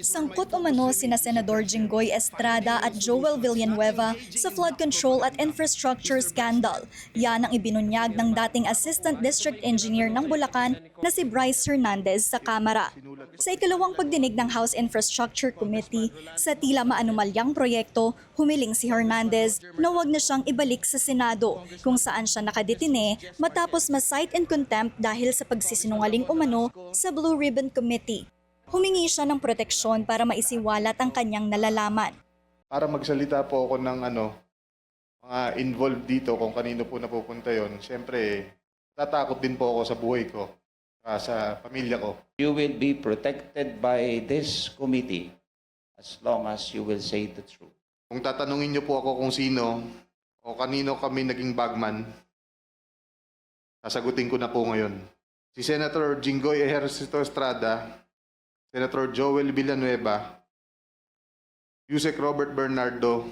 Sangkot umano sina Senador Jinggoy Estrada at Joel Villanueva sa flood control at infrastructure scandal. Yan ang ibinunyag ng dating Assistant District Engineer ng Bulacan na si Bryce Hernandez sa Kamara. Sa ikalawang pagdinig ng House Infrastructure Committee sa tila maanumalyang proyekto, humiling si Hernandez na huwag na siyang ibalik sa Senado kung saan siya nakadetine matapos ma-cite in contempt dahil sa pagsisinungaling umano sa Blue Ribbon Committee. Humingi siya ng proteksyon para maisiwalat ang kanyang nalalaman. para magsalita po ako ng ano, mga involved dito kung kanino po napupunta yon. Siyempre, tatakot din po ako sa buhay ko, ah, sa pamilya ko. You will be protected by this committee as long as you will say the truth. Kung tatanungin niyo po ako kung sino o kanino kami naging bagman, sasagutin ko na po ngayon. Si Senator Jinggoy Ejercito Estrada, Senator Joel Villanueva, Yusek Robert Bernardo,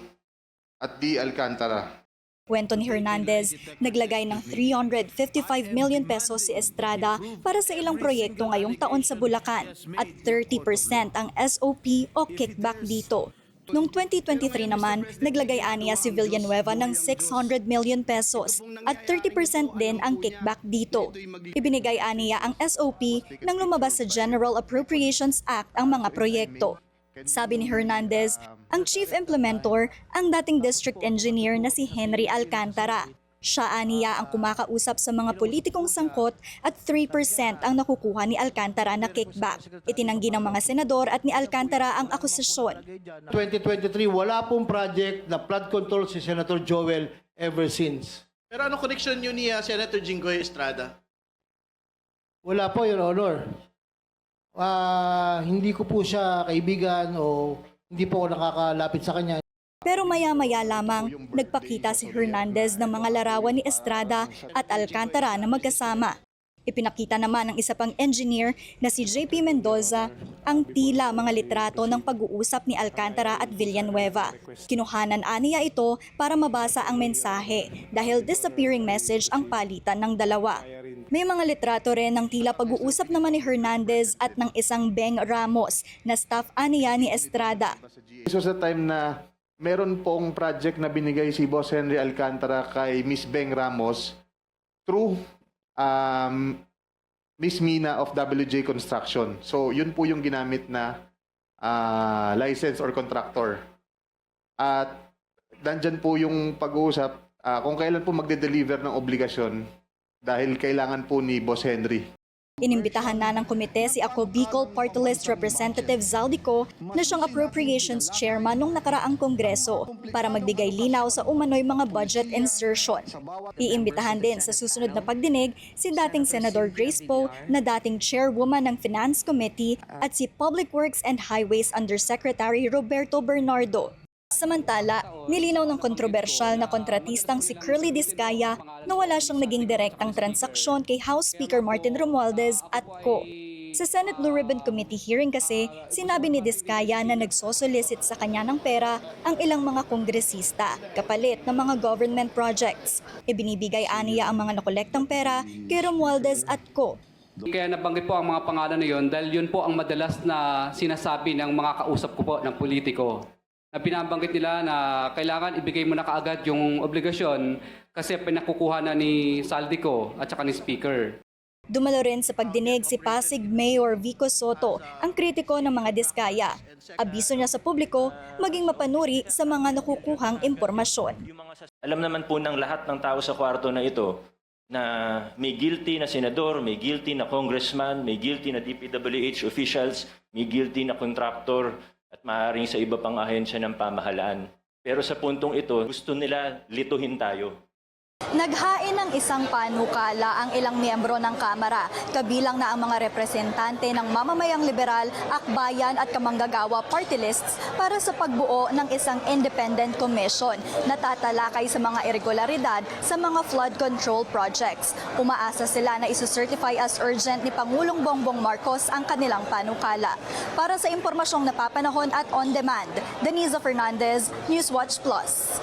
at D. Alcantara. Kwento ni Hernandez, naglagay ng 355 million pesos si Estrada para sa ilang proyekto ngayong taon sa Bulacan at 30% ang SOP o kickback dito. Noong 2023 naman, naglagay aniya si Villanueva ng 600 million pesos at 30% din ang kickback dito. Ibinigay aniya ang SOP nang lumabas sa General Appropriations Act ang mga proyekto. Sabi ni Hernandez, ang chief implementor ang dating district engineer na si Henry Alcantara. Siya aniya ang kumakausap sa mga politikong sangkot at 3% ang nakukuha ni Alcantara na kickback. Itinanggi ng mga senador at ni Alcantara ang akusasyon. 2023, wala pong project na flood control si Senator Joel ever since. Pero ano connection niyo ni ah, Senator Jinggoy Estrada? Wala po, Your Honor. Ah, hindi ko po siya kaibigan o hindi po ako nakakalapit sa kanya. Pero maya-maya lamang, nagpakita si Hernandez ng mga larawan ni Estrada at Alcantara na magkasama. Ipinakita naman ng isa pang engineer na si JP Mendoza ang tila mga litrato ng pag-uusap ni Alcantara at Villanueva. Kinuhanan aniya ito para mabasa ang mensahe dahil disappearing message ang palitan ng dalawa. May mga litrato rin ng tila pag-uusap naman ni Hernandez at ng isang Beng Ramos na staff aniya ni Estrada. This was a time na meron pong project na binigay si Boss Henry Alcantara kay Miss Beng Ramos through um, Miss Mina of WJ Construction. So, yun po yung ginamit na ah, license or contractor. At nandyan po yung pag-uusap ah, kung kailan po magde-deliver ng obligasyon dahil kailangan po ni Boss Henry. Inimbitahan na ng komite si Ako Bicol Party List Representative Zaldico na siyang Appropriations Chairman nung nakaraang Kongreso para magbigay linaw sa umano'y mga budget insertion. Iimbitahan din sa susunod na pagdinig si dating Senador Grace Poe na dating Chairwoman ng Finance Committee at si Public Works and Highways Undersecretary Roberto Bernardo. Samantala, nilinaw ng kontrobersyal na kontratistang si Curly Discaya na wala siyang naging direktang transaksyon kay House Speaker Martin Romualdez at co. Sa Senate Blue Ribbon Committee hearing kasi, sinabi ni Discaya na nagsosolicit sa kanya ng pera ang ilang mga kongresista kapalit ng mga government projects. Ibinibigay aniya ang mga nakolektang pera kay Romualdez at co. Kaya nabanggit po ang mga pangalan na yon dahil yun po ang madalas na sinasabi ng mga kausap ko po ng politiko. Na binabanggit nila na kailangan ibigay mo na kaagad yung obligasyon kasi pinakukuha na ni Saldico at saka ni Speaker. Dumalo rin sa pagdinig si Pasig Mayor Vico Soto, ang kritiko ng mga diskaya. Abiso niya sa publiko maging mapanuri sa mga nakukuhang impormasyon. Alam naman po ng lahat ng tao sa kwarto na ito na may guilty na senador, may guilty na congressman, may guilty na DPWH officials, may guilty na contractor maaaring sa iba pang ahensya ng pamahalaan. Pero sa puntong ito, gusto nila lituhin tayo. Naghain ng isang panukala ang ilang miyembro ng Kamara, kabilang na ang mga representante ng mamamayang liberal, akbayan at kamanggagawa party lists para sa pagbuo ng isang independent commission na tatalakay sa mga irregularidad sa mga flood control projects. Umaasa sila na isucertify as urgent ni Pangulong Bongbong Marcos ang kanilang panukala. Para sa impormasyong napapanahon at on demand, Denise Fernandez, Newswatch Plus.